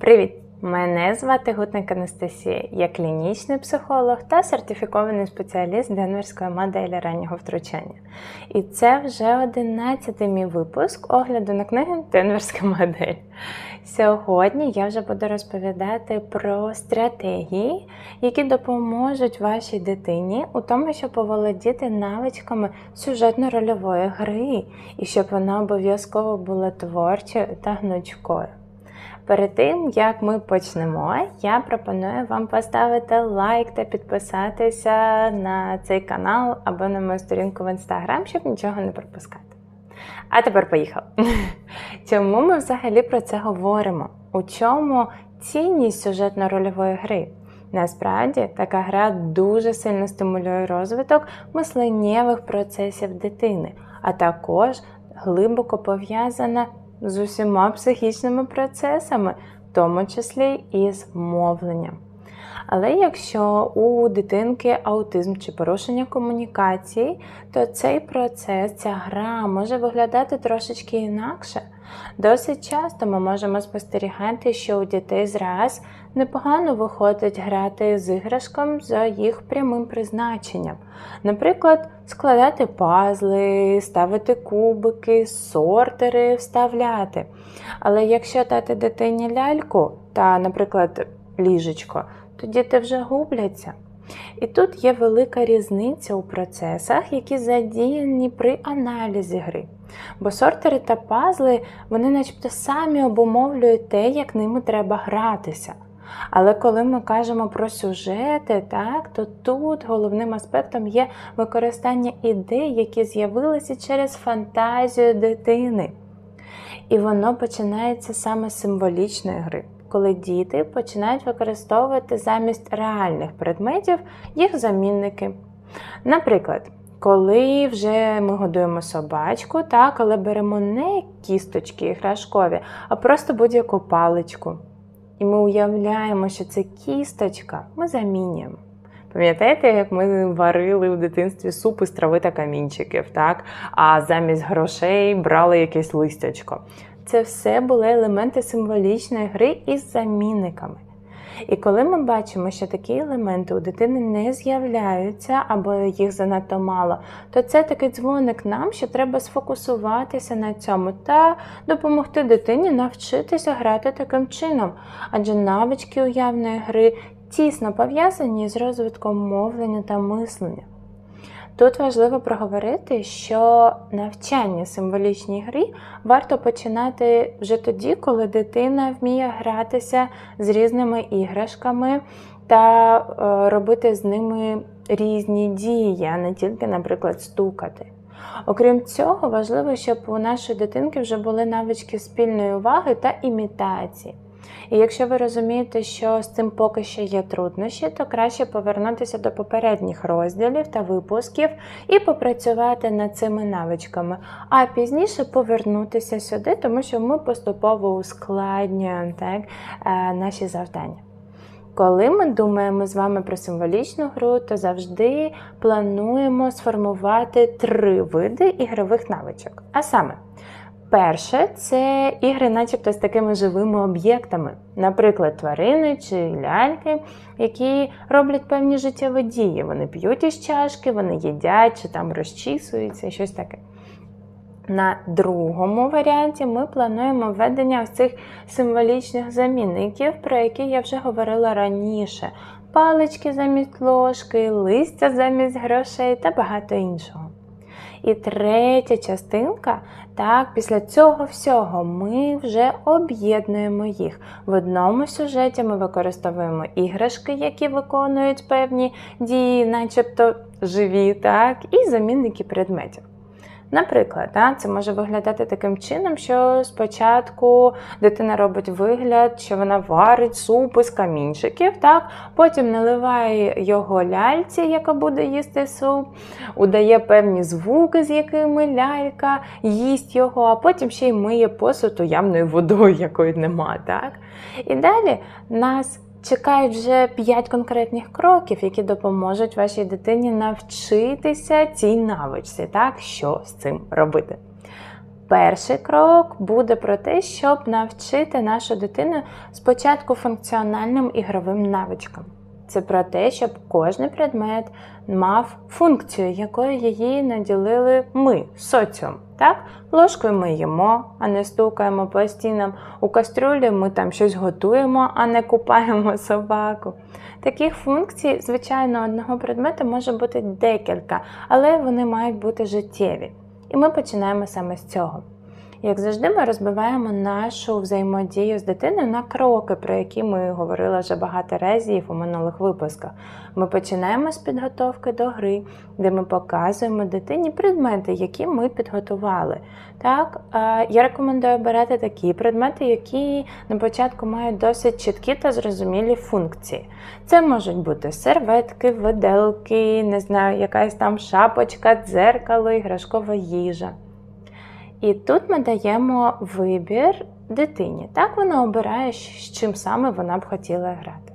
Привіт! Мене звати Гутник Анастасія. Я клінічний психолог та сертифікований спеціаліст денверської моделі раннього втручання. І це вже одинадцятий мій випуск огляду на книги Денверська модель. Сьогодні я вже буду розповідати про стратегії, які допоможуть вашій дитині у тому, щоб оволодіти навичками сюжетно-рольової гри, і щоб вона обов'язково була творчою та гнучкою. Перед тим, як ми почнемо, я пропоную вам поставити лайк та підписатися на цей канал або на мою сторінку в інстаграм, щоб нічого не пропускати. А тепер поїхали. Чому ми взагалі про це говоримо? У чому цінність сюжетно-рольової гри? Насправді, така гра дуже сильно стимулює розвиток мисленнєвих процесів дитини, а також глибоко пов'язана з усіма психічними процесами, в тому числі і з мовленням. Але якщо у дитинки аутизм чи порушення комунікації, то цей процес, ця гра може виглядати трошечки інакше. Досить часто ми можемо спостерігати, що у дітей зраз непогано виходить грати з іграшком за їх прямим призначенням. Наприклад, складати пазли, ставити кубики, сортери, вставляти. Але якщо дати дитині ляльку та, наприклад, ліжечко, то діти вже губляться. І тут є велика різниця у процесах, які задіяні при аналізі гри. Бо сортери та пазли, вони начебто самі обумовлюють те, як ними треба гратися. Але коли ми кажемо про сюжети, так, то тут головним аспектом є використання ідей, які з'явилися через фантазію дитини. І воно починається саме з символічної гри, коли діти починають використовувати замість реальних предметів їх замінники. Наприклад, коли вже ми годуємо собачку, так, але беремо не кісточки іграшкові, а просто будь-яку паличку. І ми уявляємо, що це кісточка, ми замінюємо. Пам'ятаєте, як ми варили в дитинстві суп із трави та камінчиків, так? а замість грошей брали якесь листячко. Це все були елементи символічної гри із замінниками. І коли ми бачимо, що такі елементи у дитини не з'являються або їх занадто мало, то це такий дзвоник нам, що треба сфокусуватися на цьому та допомогти дитині навчитися грати таким чином, адже навички уявної гри тісно пов'язані з розвитком мовлення та мислення. Тут важливо проговорити, що навчання символічній грі варто починати вже тоді, коли дитина вміє гратися з різними іграшками та е, робити з ними різні дії, а не тільки, наприклад, стукати. Окрім цього, важливо, щоб у нашої дитинки вже були навички спільної уваги та імітації. І якщо ви розумієте, що з цим поки що є труднощі, то краще повернутися до попередніх розділів та випусків і попрацювати над цими навичками, а пізніше повернутися сюди, тому що ми поступово ускладнюємо так, е, наші завдання. Коли ми думаємо з вами про символічну гру, то завжди плануємо сформувати три види ігрових навичок. А саме, Перше, це ігри, начебто з такими живими об'єктами, наприклад, тварини чи ляльки, які роблять певні життєві дії. Вони п'ють із чашки, вони їдять чи там розчісуються, щось таке. На другому варіанті ми плануємо введення ось цих символічних замінників, про які я вже говорила раніше: палички замість ложки, листя замість грошей та багато іншого. І третя частинка, так, після цього всього ми вже об'єднуємо їх. В одному сюжеті ми використовуємо іграшки, які виконують певні дії, начебто живі, так, і замінники предметів. Наприклад, це може виглядати таким чином, що спочатку дитина робить вигляд, що вона варить суп із камінчиків, так? потім наливає його ляльці, яка буде їсти суп, удає певні звуки, з якими лялька їсть його, а потім ще й миє посуд уявною водою, якої нема. Так? І далі нас чекають вже 5 конкретних кроків, які допоможуть вашій дитині навчитися цій навичці, так, що з цим робити. перший крок буде про те, щоб навчити нашу дитину спочатку функціональним ігровим навичкам. Це про те, щоб кожен предмет мав функцію, якою її наділили ми, соціум. Так? Ложкою ми їмо, а не стукаємо по стінам. У кастрюлі ми там щось готуємо, а не купаємо собаку. Таких функцій, звичайно, одного предмету може бути декілька, але вони мають бути життєві. І ми починаємо саме з цього. Як завжди, ми розбиваємо нашу взаємодію з дитиною на кроки, про які ми говорили вже багато разів у минулих випусках. Ми починаємо з підготовки до гри, де ми показуємо дитині предмети, які ми підготували. Так, Я рекомендую обирати такі предмети, які на початку мають досить чіткі та зрозумілі функції. Це можуть бути серветки, виделки, не знаю, якась там шапочка, дзеркало, іграшкова їжа. І тут ми даємо вибір дитині. Так вона обирає, з чим саме вона б хотіла грати.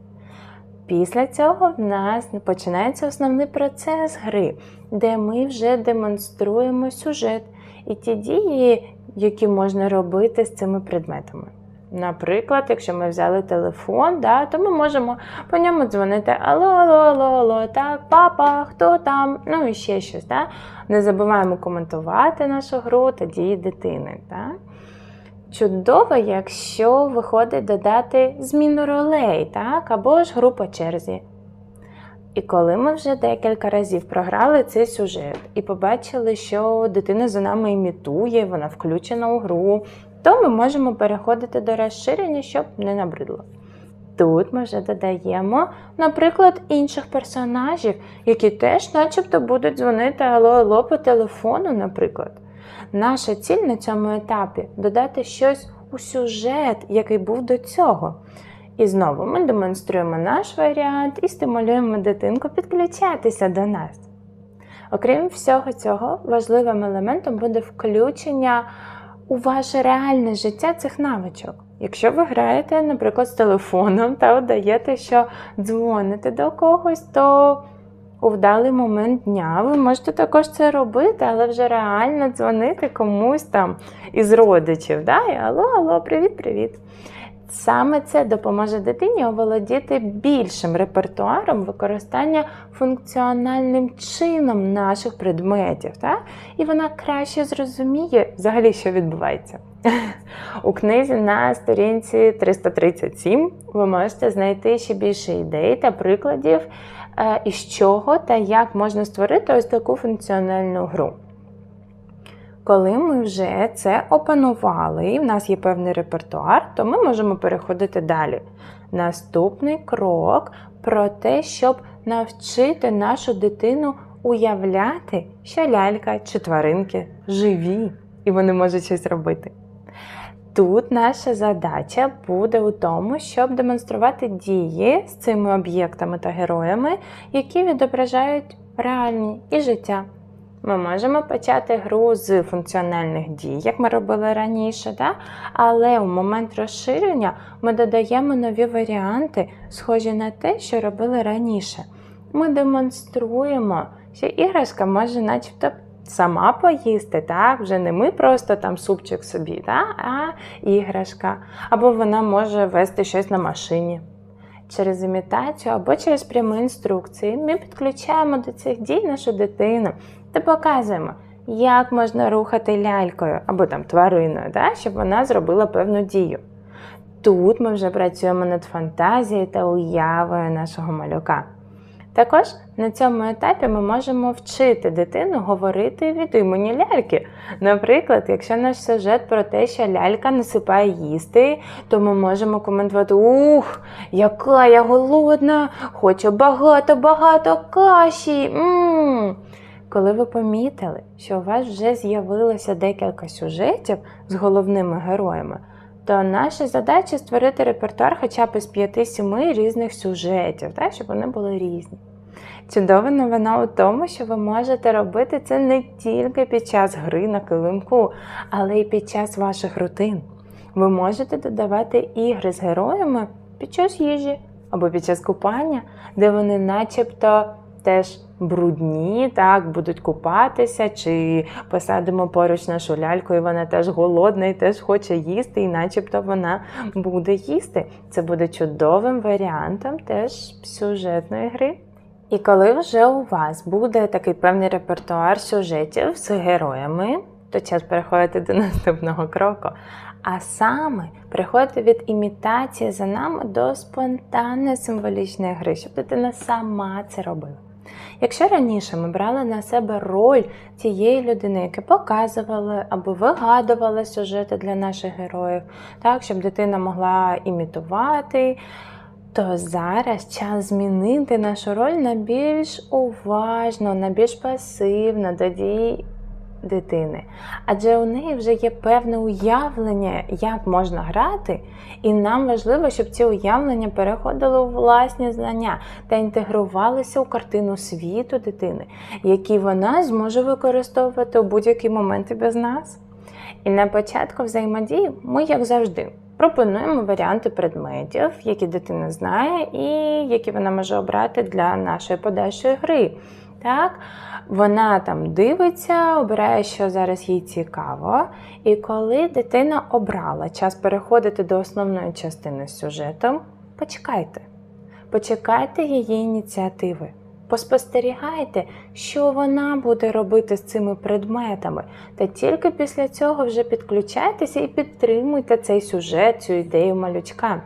Після цього в нас починається основний процес гри, де ми вже демонструємо сюжет і ті дії, які можна робити з цими предметами. Наприклад, якщо ми взяли телефон, да, то ми можемо по ньому дзвонити Алло, алло, алло, алло, так, папа, хто там? Ну і ще щось. Да? Не забуваємо коментувати нашу гру та дії дитини. Да? Чудово, якщо виходить додати зміну ролей, так, або ж гру по черзі. І коли ми вже декілька разів програли цей сюжет і побачили, що дитина за нами імітує, вона включена у гру, то ми можемо переходити до розширення, щоб не набридло. Тут ми вже додаємо, наприклад, інших персонажів, які теж начебто будуть дзвонити алло-алло по телефону, наприклад. Наша ціль на цьому етапі додати щось у сюжет, який був до цього. І знову ми демонструємо наш варіант і стимулюємо дитинку підключатися до нас. Окрім всього цього, важливим елементом буде включення у ваше реальне життя цих навичок. Якщо ви граєте, наприклад, з телефоном та удаєте, що дзвоните до когось, то у вдалий момент дня ви можете також це робити, але вже реально дзвонити комусь там із родичів. Да? І Алло, алло, привіт-привіт. Саме це допоможе дитині оволодіти більшим репертуаром використання функціональним чином наших предметів. Так? І вона краще зрозуміє взагалі, що відбувається. У книзі на сторінці 337 ви можете знайти ще більше ідей та прикладів, е, із чого та як можна створити ось таку функціональну гру. Коли ми вже це опанували, і в нас є певний репертуар, то ми можемо переходити далі. Наступний крок про те, щоб навчити нашу дитину уявляти, що лялька чи тваринки живі, і вони можуть щось робити. Тут наша задача буде у тому, щоб демонструвати дії з цими об'єктами та героями, які відображають реальні і життя. Ми можемо почати гру з функціональних дій, як ми робили раніше, да? але у момент розширення ми додаємо нові варіанти, схожі на те, що робили раніше. Ми демонструємо, що іграшка може начебто сама поїсти, так? вже не ми просто там супчик собі, да? а іграшка. Або вона може вести щось на машині. Через імітацію або через прямі інструкції ми підключаємо до цих дій нашу дитину та показуємо, як можна рухати лялькою або там твариною, да? щоб вона зробила певну дію. Тут ми вже працюємо над фантазією та уявою нашого малюка. Також на цьому етапі ми можемо вчити дитину говорити від імені ляльки. Наприклад, якщо наш сюжет про те, що лялька насипає їсти, то ми можемо коментувати: Ух, яка я голодна, хочу багато-багато каші. М-м-м. Коли ви помітили, що у вас вже з'явилося декілька сюжетів з головними героями, то наша задача створити репертуар хоча б із 5-7 різних сюжетів, так, щоб вони були різні. Чудова новина у тому, що ви можете робити це не тільки під час гри на килимку, але й під час ваших рутин. Ви можете додавати ігри з героями під час їжі або під час купання, де вони начебто теж брудні, так, будуть купатися, чи посадимо поруч нашу ляльку, і вона теж голодна і теж хоче їсти, і начебто вона буде їсти. Це буде чудовим варіантом теж сюжетної гри. І коли вже у вас буде такий певний репертуар сюжетів з героями, то час переходити до наступного кроку. А саме переходити від імітації за нами до спонтанної символічної гри, щоб дитина сама це робила. Якщо раніше ми брали на себе роль тієї людини, яка показувала або вигадувала сюжети для наших героїв, так, щоб дитина могла імітувати, то зараз час змінити нашу роль на більш уважно, на більш пасивно до дій дитини. Адже у неї вже є певне уявлення, як можна грати, і нам важливо, щоб ці уявлення переходили у власні знання та інтегрувалися у картину світу дитини, які вона зможе використовувати у будь-які моменти без нас. І на початку взаємодії ми, як завжди, пропонуємо варіанти предметів, які дитина знає, і які вона може обрати для нашої подальшої гри. Так? Вона там дивиться, обирає, що зараз їй цікаво. І коли дитина обрала час переходити до основної частини з сюжетом, почекайте. Почекайте її ініціативи. Поспостерігайте, що вона буде робити з цими предметами, та тільки після цього вже підключайтеся і підтримуйте цей сюжет, цю ідею малючка.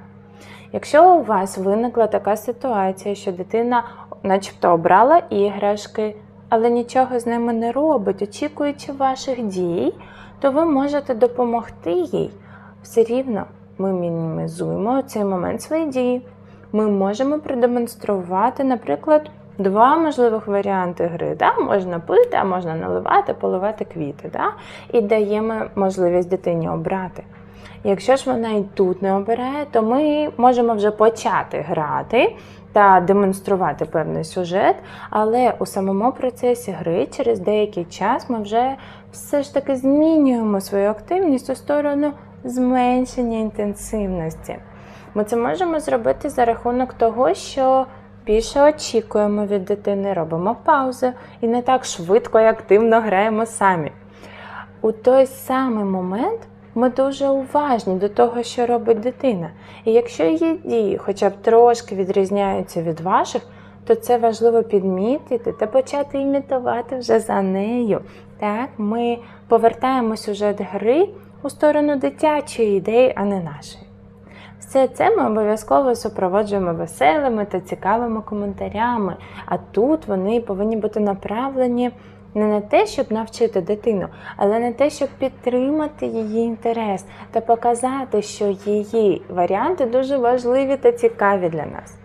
Якщо у вас виникла така ситуація, що дитина, начебто, обрала іграшки, але нічого з ними не робить, очікуючи ваших дій, то ви можете допомогти їй. Все рівно ми мінімізуємо цей момент свої дії. Ми можемо продемонструвати, наприклад, два можливих варіанти гри. Да? Можна пити, а можна наливати, поливати квіти. Да? І даємо можливість дитині обрати. Якщо ж вона і тут не обирає, то ми можемо вже почати грати та демонструвати певний сюжет, але у самому процесі гри через деякий час ми вже все ж таки змінюємо свою активність у сторону зменшення інтенсивності. Ми це можемо зробити за рахунок того, що більше очікуємо від дитини, робимо паузи і не так швидко і активно граємо самі. У той самий момент ми дуже уважні до того, що робить дитина. І якщо її дії хоча б трошки відрізняються від ваших, то це важливо підмітити та почати імітувати вже за нею. Так, Ми повертаємо сюжет гри у сторону дитячої ідеї, а не нашої. Все це ми обов'язково супроводжуємо веселими та цікавими коментарями, а тут вони повинні бути направлені не на те, щоб навчити дитину, але на те, щоб підтримати її інтерес та показати, що її варіанти дуже важливі та цікаві для нас.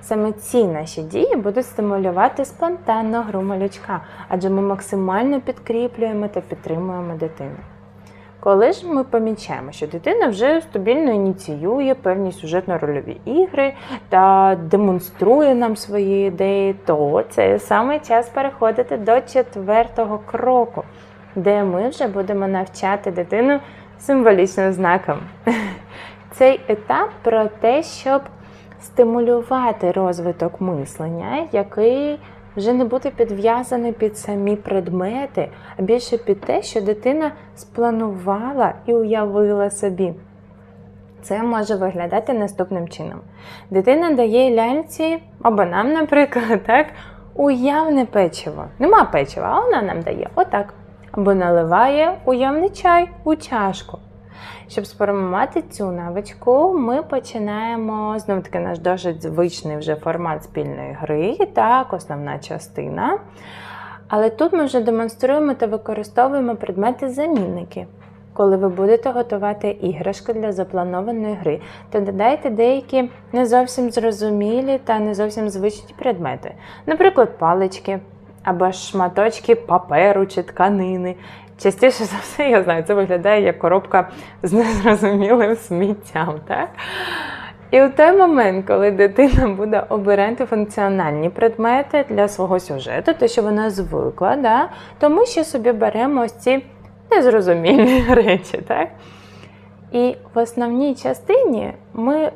Саме ці наші дії будуть стимулювати спонтанну гру малючка, адже ми максимально підкріплюємо та підтримуємо дитину. Коли ж ми помічаємо, що дитина вже стабільно ініціює певні сюжетно-рольові ігри та демонструє нам свої ідеї, то це саме час переходити до четвертого кроку, де ми вже будемо навчати дитину символічним знаком. Цей етап про те, щоб стимулювати розвиток мислення, який вже не бути підв'язаний під самі предмети, а більше під те, що дитина спланувала і уявила собі. Це може виглядати наступним чином. Дитина дає ляльці, або нам, наприклад, так, уявне печиво. Нема печива, а вона нам дає отак. Або наливає уявний чай у чашку. Щоб сформувати цю навичку, ми починаємо знову таки наш досить звичний вже формат спільної гри, так, основна частина. Але тут ми вже демонструємо та використовуємо предмети-замінники. Коли ви будете готувати іграшки для запланованої гри, то додайте деякі не зовсім зрозумілі та не зовсім звичні предмети, наприклад, палички або шматочки паперу чи тканини, Частіше за все, я знаю, це виглядає як коробка з незрозумілим сміттям. так? І у той момент, коли дитина буде обирати функціональні предмети для свого сюжету, те, що вона звикла, да, то ми ще собі беремо ось ці незрозумілі речі. так? І в основній частині ми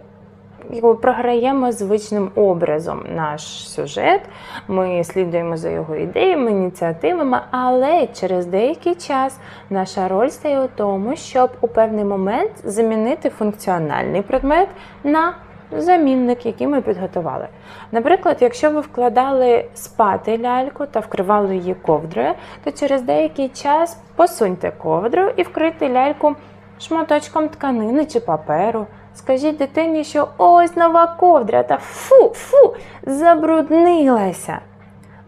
програємо звичним образом наш сюжет, ми слідуємо за його ідеями, ініціативами, але через деякий час наша роль стає у тому, щоб у певний момент замінити функціональний предмет на замінник, який ми підготували. Наприклад, якщо ви вкладали спати ляльку та вкривали її ковдрою, то через деякий час посуньте ковдру і вкрийте ляльку шматочком тканини чи паперу. Скажіть дитині, що ось нова ковдра та фу, фу, забруднилася.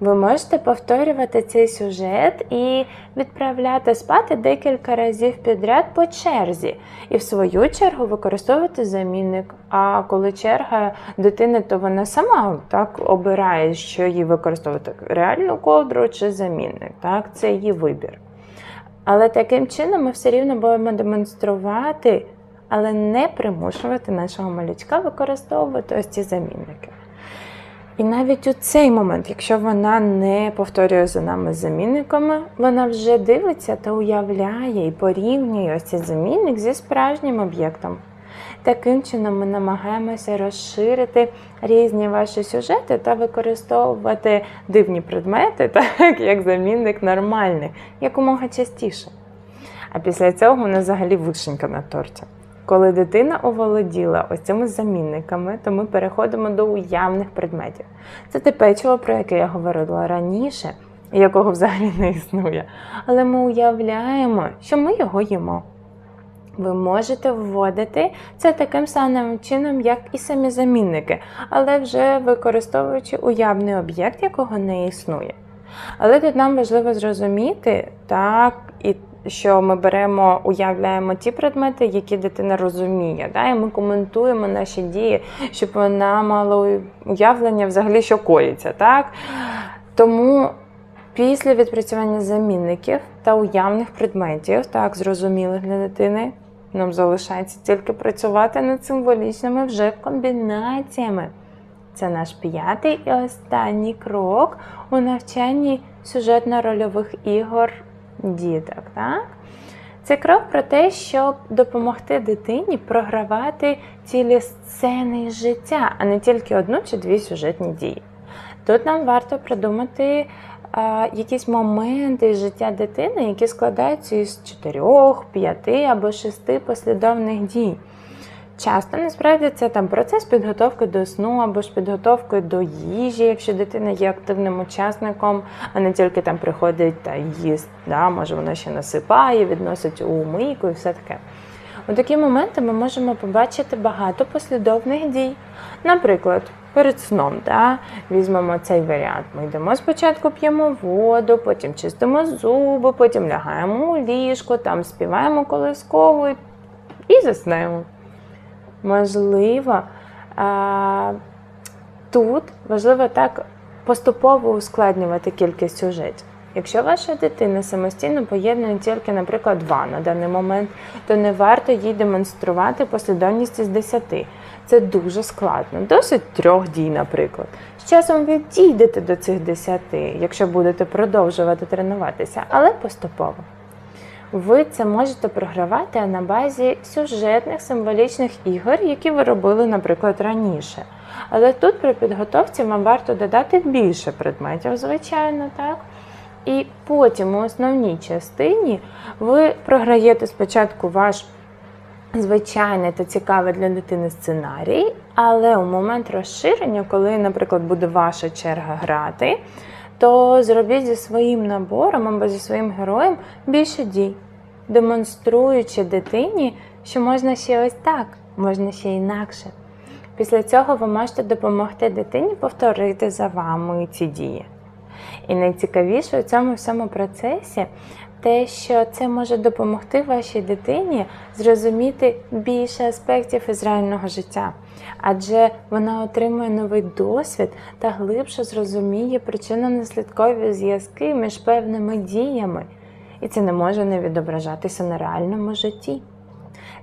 Ви можете повторювати цей сюжет і відправляти спати декілька разів підряд по черзі, і в свою чергу використовувати замінник. А коли черга дитини, то вона сама так обирає, що їй використовувати реальну ковдру чи замінник. Так, це її вибір. Але таким чином ми все рівно будемо демонструвати, але не примушувати нашого малючка використовувати ось ці замінники. І навіть у цей момент, якщо вона не повторює за нами замінниками, вона вже дивиться та уявляє і порівнює ось цей замінник зі справжнім об'єктом. Таким чином ми намагаємося розширити різні ваші сюжети та використовувати дивні предмети, так як замінник нормальний, якомога частіше. А після цього у нас взагалі вишенька на торті. Коли дитина оволоділа ось цими замінниками, то ми переходимо до уявних предметів. Це те печиво, про яке я говорила раніше, якого взагалі не існує. Але ми уявляємо, що ми його їмо. Ви можете вводити це таким самим чином, як і самі замінники, але вже використовуючи уявний об'єкт, якого не існує. Але тут нам важливо зрозуміти, так, що ми беремо, уявляємо ті предмети, які дитина розуміє, да, і ми коментуємо наші дії, щоб вона мала уявлення взагалі, що коїться. Так? Тому після відпрацювання замінників та уявних предметів, так, зрозумілих для дитини, нам залишається тільки працювати над символічними вже комбінаціями. Це наш п'ятий і останній крок у навчанні сюжетно-рольових ігор діток. Так? Це крок про те, щоб допомогти дитині програвати цілі сцени життя, а не тільки одну чи дві сюжетні дії. Тут нам варто придумати а, якісь моменти життя дитини, які складаються із чотирьох, п'яти або шести послідовних дій. Часто насправді це там процес підготовки до сну або ж підготовки до їжі, якщо дитина є активним учасником, а не тільки там приходить та їсть. Да? Може вона ще насипає, відносить у мийку і все таке. У такі моменти ми можемо побачити багато послідовних дій. Наприклад, перед сном да? візьмемо цей варіант. Ми йдемо спочатку, п'ємо воду, потім чистимо зуби, потім лягаємо у ліжко, там співаємо колискову і заснемо. Можливо, тут важливо так поступово ускладнювати кількість сюжетів. Якщо ваша дитина самостійно поєднує тільки, наприклад, два на даний момент, то не варто їй демонструвати послідовність із десяти. Це дуже складно, досить трьох дій, наприклад. З часом ви дійдете до цих десяти, якщо будете продовжувати тренуватися, але поступово. Ви це можете програвати на базі сюжетних символічних ігор, які ви робили, наприклад, раніше. Але тут при підготовці вам варто додати більше предметів, звичайно, так? І потім у основній частині ви програєте спочатку ваш звичайний та цікавий для дитини сценарій, але у момент розширення, коли, наприклад, буде ваша черга грати, то зробіть зі своїм набором або зі своїм героєм більше дій, демонструючи дитині, що можна ще ось так, можна ще інакше. Після цього ви можете допомогти дитині повторити за вами ці дії. І найцікавіше у цьому всьому процесі те, що це може допомогти вашій дитині зрозуміти більше аспектів із реального життя, адже вона отримує новий досвід та глибше зрозуміє причинно-наслідкові зв'язки між певними діями, і це не може не відображатися на реальному житті.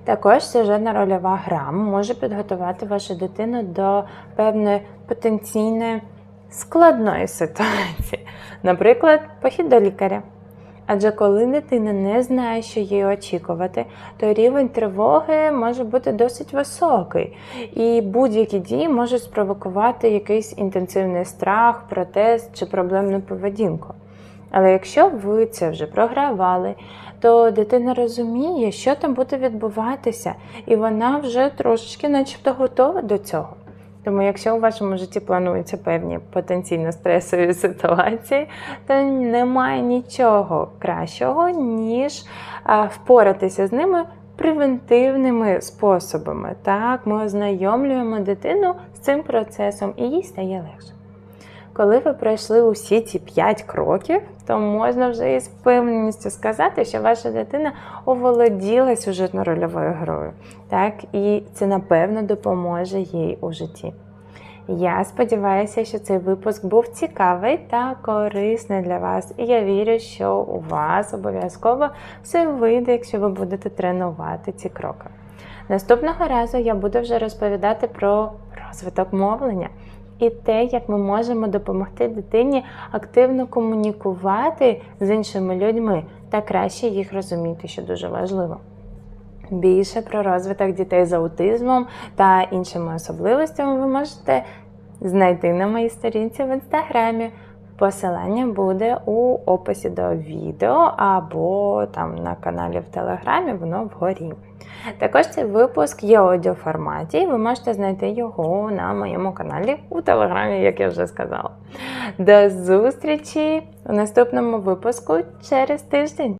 Також сюжетна рольова гра може підготувати вашу дитину до певної потенційної складної ситуації, наприклад, похід до лікаря. Адже коли дитина не знає, що їй очікувати, то рівень тривоги може бути досить високий, і будь-які дії можуть спровокувати якийсь інтенсивний страх, протест чи проблемну поведінку. Але якщо ви це вже програвали, то дитина розуміє, що там буде відбуватися, і вона вже трошечки, начебто, готова до цього. Тому, якщо у вашому житті плануються певні потенційно стресові ситуації, то немає нічого кращого, ніж впоратися з ними превентивними способами. Так, ми ознайомлюємо дитину з цим процесом, і їй стає легше. Коли ви пройшли усі ці 5 кроків, то можна вже із впевненістю сказати, що ваша дитина оволоділа сюжетно-рольовою грою. Так, і це напевно допоможе їй у житті. Я сподіваюся, що цей випуск був цікавий та корисний для вас, і я вірю, що у вас обов'язково все вийде, якщо ви будете тренувати ці кроки. Наступного разу я буду вже розповідати про розвиток мовлення і те, як ми можемо допомогти дитині активно комунікувати з іншими людьми та краще їх розуміти, що дуже важливо. Більше про розвиток дітей з аутизмом та іншими особливостями ви можете знайти на моїй сторінці в інстаграмі. Посилання буде у описі до відео або там на каналі в Телеграмі, воно вгорі. Також цей випуск є аудіоформаті, і ви можете знайти його на моєму каналі у Телеграмі, як я вже сказала. До зустрічі у наступному випуску через тиждень.